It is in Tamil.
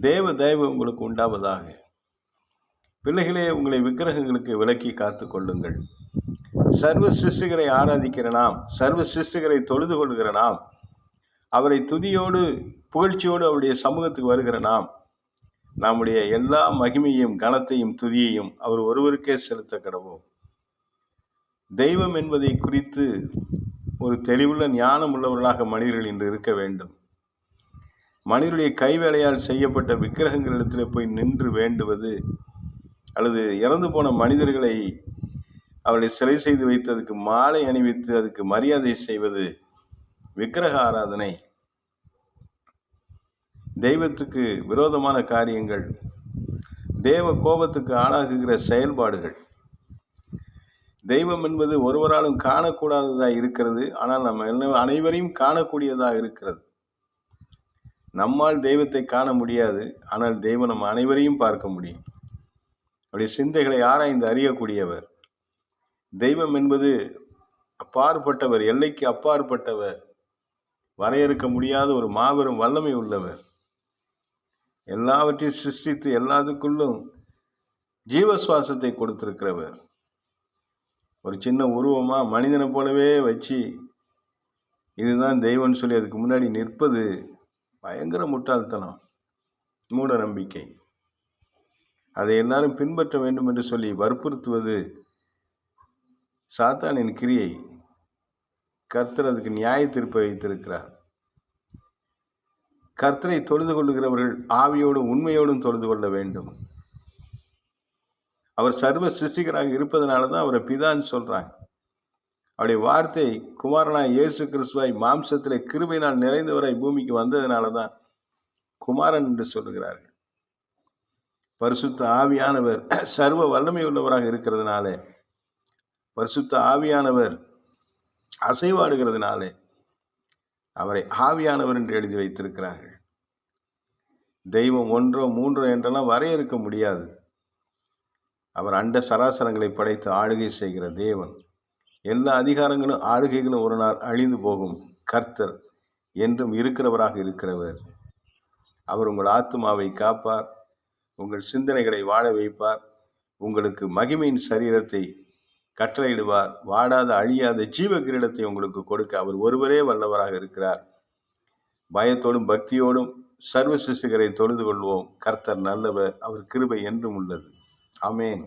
தேவ தயவு உங்களுக்கு உண்டாவதாக. பிள்ளைகளே உங்களை விக்கிரகங்களுக்கு விலக்கி காத்து கொள்ளுங்கள் சர்வ சிருஷ்டிகரை ஆராதிக்கிற நாம் சர்வ சிருஷ்டிகரை தொழுது கொள்கிற நாம் அவரை துதியோடு புகழ்ச்சியோடு அவருடைய சமூகத்துக்கு வருகிற நாம் நம்முடைய எல்லா மகிமையும் கனத்தையும் துதியையும் அவர் ஒருவருக்கே செலுத்த கடவோம். தெய்வம் என்பதை குறித்து ஒரு தெளிவுள்ள ஞானம் உள்ளவர்களாக மனிதர்கள் இன்று இருக்க வேண்டும். மனிதனுடைய கைவேலையால் செய்யப்பட்ட விக்கிரகங்களிடத்தில் போய் நின்று வேண்டுவது அல்லது இறந்து போன மனிதர்களை அவளை சிலை செய்து வைத்ததுக்கு மாலை அணிவித்து அதுக்கு மரியாதை செய்வது விக்கிரக ஆராதனை. தெய்வத்துக்கு விரோதமான காரியங்கள் தேவ கோபத்துக்கு ஆளாகுகிற செயல்பாடுகள். தெய்வம் என்பது ஒருவராலும் காணக்கூடாததாக இருக்கிறது ஆனால் நம்ம என்ன அனைவரையும் காணக்கூடியதாக இருக்கிறது. நம்மால் தெய்வத்தை காண முடியாது ஆனால் தெய்வம் நம்ம அனைவரையும் பார்க்க முடியும். அவருடைய சிந்தைகளை ஆராய்ந்து அறியக்கூடியவர். தெய்வம் என்பது அப்பாற்பட்டவர் எல்லைக்கு அப்பாற்பட்டவர். வரையறுக்க முடியாத ஒரு மாபெரும் வல்லமை உள்ளவர். எல்லாவற்றையும் சிருஷ்டித்து எல்லாத்துக்குள்ளும் ஜீவ சுவாசத்தை கொடுத்திருக்கிறவர். ஒரு சின்ன உருவமாக மனிதனை போலவே வச்சு இதுதான் தெய்வம்னு சொல்லி அதுக்கு முன்னாடி நிற்பது பயங்கர முட்டாள்தனம் மூட நம்பிக்கை அதை எல்லாரும் பின்பற்ற வேண்டும் என்று சொல்லி வற்புறுத்துவது சாத்தானின் கிரியை. கர்த்தர் அதுக்கு நியாய தீர்ப்பை வைத்திருக்கிறார். கர்த்தரை தொழுது கொள்ளுகிறவர்கள் ஆவியோடும் உண்மையோடும் தொழுது கொள்ள வேண்டும். அவர் சர்வ சிருஷ்டிகராக இருப்பதனால தான் அவரை பிதான்னு சொல்கிறாங்க அவருடைய வார்த்தை குமாரனாய் இயேசு கிறிஸ்துவாய் மாம்சத்தில் கிருபையினால் நிறைந்தவராய் பூமிக்கு வந்ததுனால தான் குமாரன் என்று சொல்லுகிறார்கள். பரிசுத்த ஆவியானவர் சர்வ வல்லமை உள்ளவராக இருக்கிறதுனால பரிசுத்த ஆவியானவர் அசைவாடுகிறதுனாலே அவரை ஆவியானவர் என்று எழுதி வைத்திருக்கிறார்கள். தெய்வம் ஒன்றோ மூன்றோ என்றெல்லாம் வரையறுக்க முடியாது. அவர் அண்ட சராசரங்களை படைத்து ஆளுகை செய்கிற தேவன். எல்லா அதிகாரங்களும் ஆளுகைகளும் ஒரு நாள் அழிந்து போகும். கர்த்தர் என்றும் இருக்கிறவராக இருக்கிறவர். அவர் உங்கள் ஆத்மாவை காப்பார். உங்கள் சிந்தனைகளை வாழ வைப்பார். உங்களுக்கு மகிமையின் சரீரத்தை கட்டளையிடுவார். வாடாத அழியாத ஜீவ கிரீடத்தை உங்களுக்கு கொடுக்க அவர் ஒருவரே வல்லவராக இருக்கிறார். பயத்தோடும் பக்தியோடும் சர்வ சிசுகரை தொழுது கொள்வோம். கர்த்தர் நல்லவர் அவர் கிருபை என்றும் உள்ளது. அமேன்